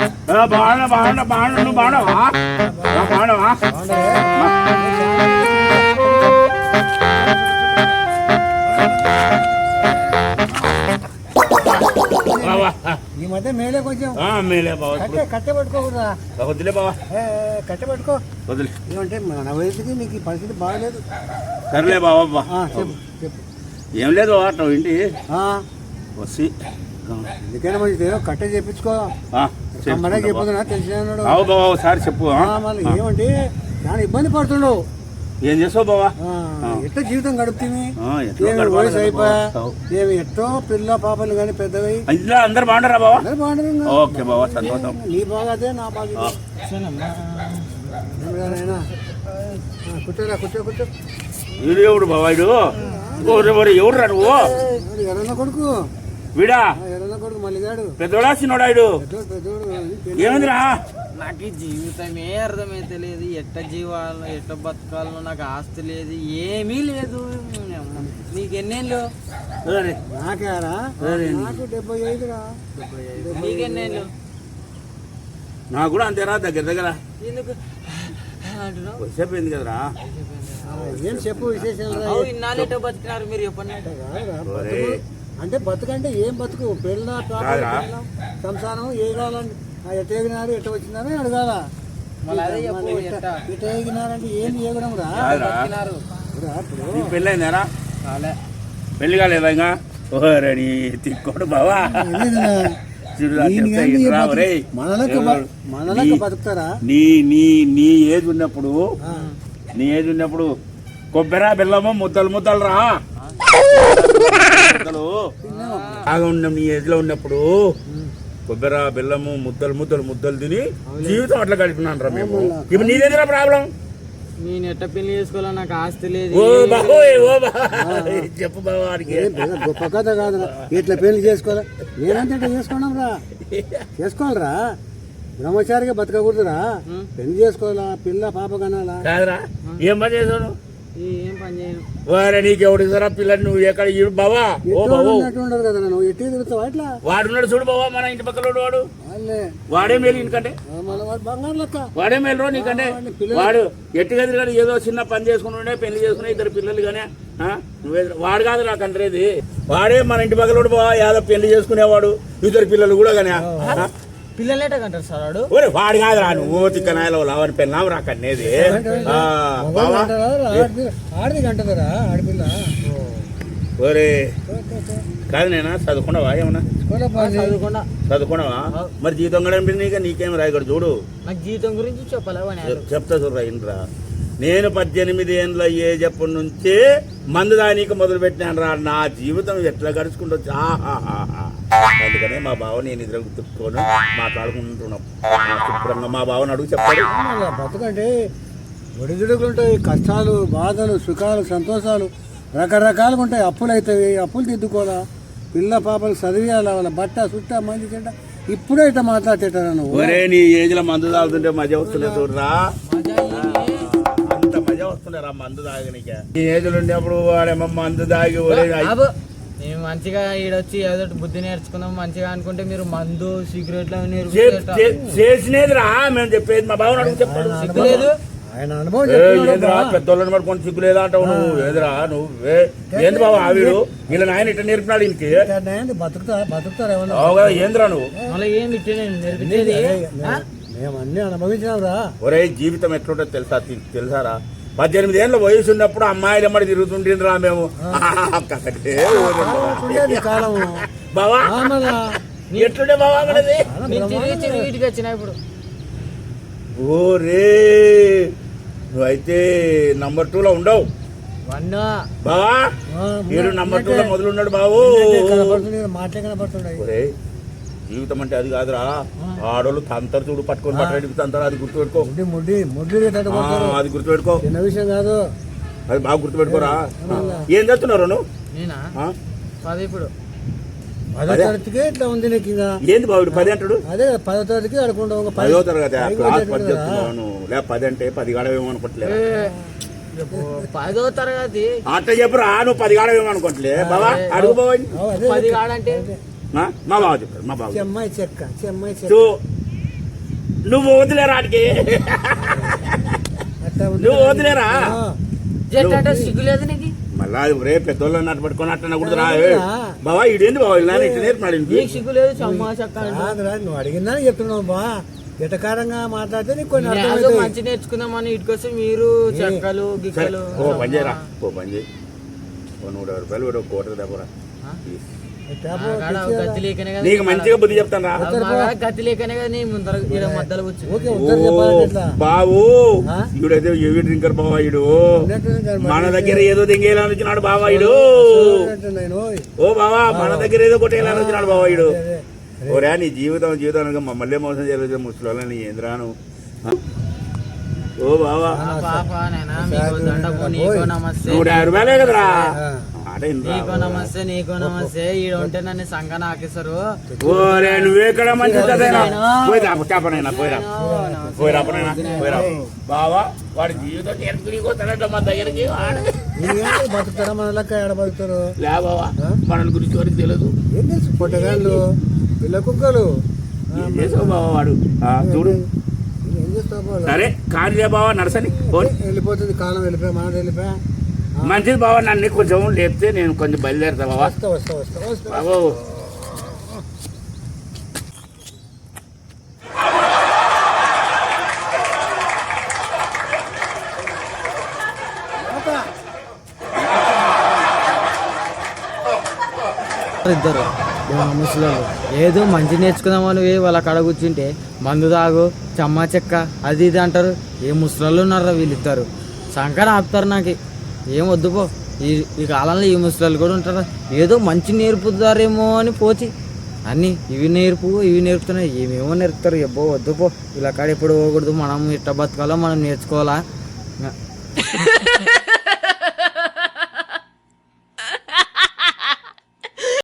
బాగున్నా బాగున్నా బాగున్నా నువ్వు బాగున్నావా బాగున్నావా ఈ మధ్య మేలే కొంచెం. మేలే బావా. కట్టె కట్టె పట్టుకోకూడదా ఇప్పుడు వదిలే బావా. ఏ, ఏ, కట్టె పట్టుకో. వదిలే. ఏమంటే మన వయసుకి నీకు ఈ పరిస్థితి బాగలేదు. సర్లే బావా చెప్పు చెప్పు. ఏం లేదు నువ్వు ఇంటి. వసి. ఎందుకైనా మంచిది కట్టె చేపించుకో. ఆ, అమ్మనే. చెప్పుతున్నా తెలిసినాడు అవు బావా ఒకసారి చెప్పు? మళ్ళీ ఏమంటే చాలా ఇబ్బంది పడుతున్నావు ఏం చేస్తావు బావా. ఎట్లా జీవితం గడుపుతుంది? వయసు అయిపోయా ఎట్టో పిల్ల పాపలు కానీ పెద్దవి? ఇంట్లో అందరు బాగున్నారా బావా? బాగుంటారు. ఓకే బావా సంతోషం. నీ బాగాదే నా బాగా కూర్చోరా కూర్చో కూర్చో. వీడు ఎవడు బావా వీడు? ఓరే ఓరే ఎవడురా నువ్వు? కొడుకు? వీడా? పెద్దోడా చిన్నోడా వీడు పెద్దోడు పెద్దోడు ఏమైందిరా? నాకు ఈ జీవితమే అర్థమైతే లేదు ఎట్ట జీవాలో ఎట్ట బతకాలో నాకు ఆస్తి లేదు. ఏమీ లేదు. నీకు ఎన్నేళ్ళు? నాకేరా. నాకు డెబ్బై ఐదురా. నీకెన్నేళ్ళు నాకు కూడా అంతేరా దగ్గర దగ్గర. ఎందుకు? కదరా. ఏం చెప్పు విశేషాలు ఇన్నాళ్ళు ఎట్టో బతికినారు మీరు చెప్పండి. అంటే బతుకంటే ఏం బతుకు. పిల్లం, సంసారం ఏ కావాలని ఎట్ట ఎగినారు ఎట్ట వచ్చినారో అడగాల. ఎట్ట ఎగినారంటే ఏం చేయడం రా? కాదురా బతికినారు రా, ఇప్పుడు. నీ పెళ్ళైందారా? కాలే. పెళ్ళి కాలేదా ఇంకా? ఓరడి తిక్కోడు బావా. నీ- బతుకుతారా? నీ నీ నీ ఏజ్ ఉన్నప్పుడు ఆ, నీ ఏజ్ ఉన్నప్పుడు కొబ్బరి బెల్లము ముద్దలు ముద్దలు రా. బాగా ఉన్నాం నీ ఏజ్లో ఉన్నప్పుడు కొబ్బరి బెల్లము ముద్దలు ముద్దలు ముద్దలు తిని జీవితం అట్లా గడిపినాను రా మేము. ఇప్పుడు నీదేదిరా ప్రాబ్లం? నేను ఎట్ట పెళ్ళి చేసుకోవాలో నాకు ఆస్తి లేదు. ఓ బాబోయ్ ఓ బాబోయ్. చెప్పు బాబా ఏం పెద్ద గొప్ప కథ కాదురా. ఇట్లా పెళ్ళి చేసుకోవాలా? నేనంటే ఇట్లా చేసుకున్నాం రా? చేసుకోవాలరా? బ్రహ్మచారిగా బతకకూడదురా. పెళ్ళి చేసుకోవాలా? పిల్ల పాప కనాలా? కాదురా. ఏం పని చేయను వారే ఇస్తారా పిల్లని నువ్వు ఎక్కడ ఇరు బావా? ఓ ఇట్లా వాడున్నాడు చూడు బావా మన ఇంటి పక్కన వాడు. వాడే మేలు మళ్ళీ వాడు బంగారు లెక్క వాడే మేలు రో నీకంటే. వాడు ఎట్టి గది కానీ ఏదో చిన్న పని చేసుకుని ఉండే పెళ్ళి చేసుకునే ఇద్దరు పిల్లలు కానీ నువ్వే వాడు కాదు నాకు అంటరేది వాడే మన ఇంటి పక్కలోడు బావా యాదో పెళ్ళి చేసుకునేవాడు ఇద్దరు పిల్లలు కూడా కానీ పిల్లలు ఎట్ట కంటారు సార్ వాడు? ఒరే వాడు కాదురా నువ్వు తిక్క నాయలో లావని పెళ్ళాం రా కన్నేది. ఆ, బావా? అంటారా ఆడది ఆడది అంటారా ఆడపిల్ల? ఒరే. కాదు నేనా? చదువుకున్నావా ఏమన్నా? చదువుకుండా చదువుకున్నావా? మరి జీతం కూడా నీకు? నీకేం రాయకూడదు చూడు. నాకు జీవితం గురించి చెప్పలేవు అని చెప్- చెప్తా చూడరా ఇంద్రా నేను పద్దెనిమిది ఏండ్ల ఏజ్ అప్పటి నుంచే మందు దానికి మొదలు పెట్టినాను రా నా జీవితం ఎట్లా గడుచుకుంటూ ఆహాహాహా. అందుకనే మా బావ నేను ఇద్దరు తిప్పుకొని మాట్లాడుకుంటున్నాం. శుభ్రంగా మా బావని అడుగు మళ్ళా బతుకంటే ఒడిదుడుకులు ఉంటాయి కష్టాలు బాధలు సుఖాలు సంతోషాలు రకరకాలుగా ఉంటాయి అప్పులు అవుతాయి అప్పులు దిద్దుకోవాలా పిల్ల పాపలు చదివేయాలా వాళ్ళ బట్ట చుట్ట మంది చెడ్డ. ఇప్పుడే ఇట్లా మాట్లాడేటారా నువ్వు? ఒరే నీ ఏజ్లో మందు తాగుతుంటే మజా వస్తుండే చూడరా. మజా వస్తుండే రా మందు తాగనిక. ఉండేప్పుడు వాడేమో మందు తాగి ఒరే బాబు మేము మంచిగా ఈడొచ్చి ఏదో ఒకటి బుద్ధి నేర్చుకుందాం మంచిగా అనుకుంటే మీరు మందు సిగరెట్లు అవి చే- నేర్చుకుంటే చే- చేసినేది రా మేము చెప్పేది మా బావని అడుగు చెప్తాడు సిగ్గులేదు ఆయన అనుభవం ఏ, చెప్తున్నాడు ఏందిరా బా. పెద్దోళ్ళని పట్టుకొని సిగ్గులేదా అంటావు నువ్వు? ఏదిరా నువ్వు? ఏ, ఏంది బాబా ఆవిడు? వీళ్ళ నాయన ఇట్లా నేర్పినాడు ఏంది బతుకుతా బతుకుతారు ఏమన్నా? అవు కదా ఏందిరా నువ్వు? మళ్ళీ ఏం ఇట్టే నేను నేర్పించేది? ఆ? మేము అన్ని అనుభవించినాం రా. ఒరే జీవితం ఎట్లుంటుందో తెలుసా? తి- తెలుసారా? పద్దెనిమిది ఏళ్ళ వయసు ఉన్నప్పుడు అమ్మాయిలు ఎమ్మడి తిరుగుతుంటిరా మేము బావా ఎట్లుండే బావా వచ్చిన ఇప్పుడు. ఓరే నువ్వైతే నంబర్ టూ లో ఉండవు. బావా ఏడు నంబర్ టూ లో మొదలున్నాడు బావు. కనపడుతుంది మాటలే కనపడుతున్నాయి ఒరే జీవితం అంటే అది కాదురా. ఆడోళ్ళు తంతరు చూడు పట్టుకొని పట్టడానికి తంతరు అది గుర్తుపెట్టుకో. అది గుర్తుపెట్టుకో. చిన్న విషయం కాదు. అది బాగా గుర్తుపెట్టుకోరా. ఏం చేస్తున్నారు ఇప్పుడు. పదో తరగతికే ఇట్లా ఉంది నీకు ఇంకా. ఏంది బాబు పది అంటాడు? అదే పదో తరగతికి ఇంకా పది తరగతి లే పది అంటే పది గాడవేమో అనుకోవట్లే ఏ, రేపు పదో తరగతి. అట్లా చెప్పురా నువ్వు పది గాడవేమో అనుకోవట్లే బావా అడుగు పది కాడంటే మా బావ చెప్పారు మా బావ. చెమ్మాయి చెక్క చెమ్మాయి చెక్క. నువ్వు వదిలేరా ఆడికి. నువ్వు వదిలేరా ఆ, జట్ అంటే సిగ్గు లేదు నీకు? మళ్ళా రే పెద్దోళ్ళు అన్నట్టు పట్టుకొని అట్ట కూడదురా వదిలేరా? బావా ఇడేంది బావా? ఇలా ఇట్లా నేర్పినాడు ఈయనకి. నీకు సిగ్గు లేదు చమ్మా చక్క కాదురా నువ్వు అడిగిందని చెప్తున్నావు బా. ఎటకారంగా మాట్లాడితే నీకు కొన్ని మంచి నేర్చుకుందామని ఇటుకొస్తే మీరు చెక్కలు గిక్కలు ఓ పని చేయరా? ఓ పని చేయి. ఓ నూట యాభై రూపాయలు కూడా కోట దెబ్బరా నీకు మంచిగా బుద్ధి చెప్తాను రా. గతి లేకనే కదా నీ ముందర మధ్యలో వచ్చి బావు ఆ? ఈడైతే ఏవి డ్రింకర్ మన దగ్గర ఏదో దింగేలా వచ్చినాడు బావా ఈడు. ఉన్నట్టు నేను ఓయ్. ఓ బావా మన దగ్గర ఏదో కొట్టేలా వచ్చినాడు అదే, ఓరా నీ జీవితం జీవితం మమ్మల్ని మోసం చేయలేదు ముసలి ఏంద్రాను? ఆ? ఓ బావా. నూట యాభై రూపాయలే కదరా? నీకో నమస్తే నీకో నమస్తే. ఈడ ఉంటే నన్ను సంఘ నాకేశారు ఓరే నువ్వెక్కడ మంచి చదివినా పోయిరా చేపనైనా పోయిరా పోయిరా పనైనా పోయిరా బావా వాడి జీవితం నేర్చుకుని మా దగ్గరికి వాడు. నీకేంటి బతుకుతారా? మన లెక్క ఏడ బతుకుతారు? లే బావా మన గురించి వాడికి తెలియదు ఏం తెలుసు? పొట్టగాళ్ళు పిల్ల కుక్కలు. ఏం చేసావు బావా వాడు? ఆ, చూడు? సరే కానిలే బావా నడసని పోనీ. వెళ్ళిపోతుంది కాలం వెళ్ళిపోయా మనం వెళ్ళిపోయా? మంచిది బావా నన్ను కొంచెం లేపితే నేను కొంచెం బయలుదేరుతా వస్తా బాబు ఇద్దరు. ముసలోళ్ళు. ఏదో మంచి నేర్చుకుందామని వాళ్ళ కడ కూర్చుంటే మందు తాగు చమ్మా చెక్క అది ఇది అంటారు. ఏ ముసలోళ్ళు ఉన్నారా వీళ్ళిద్దరు. సంకర ఆపుతారు నాకు. ఏం వద్దుపో ఈ ఈ కాలంలో ఈ ముసలాలు కూడా ఉంటారు. ఏదో మంచి నేర్పుతారేమో అని పోచి. అన్నీ ఇవి నేర్పు ఇవి నేర్పుతున్నాయి. ఏమేమో నేర్పుతారు. ఎబ్బో వద్దు పో. ఇలా కాడ ఎప్పుడు పోకూడదు. మనం ఇట్ట బతకాలో మనం నేర్చుకోవాలా?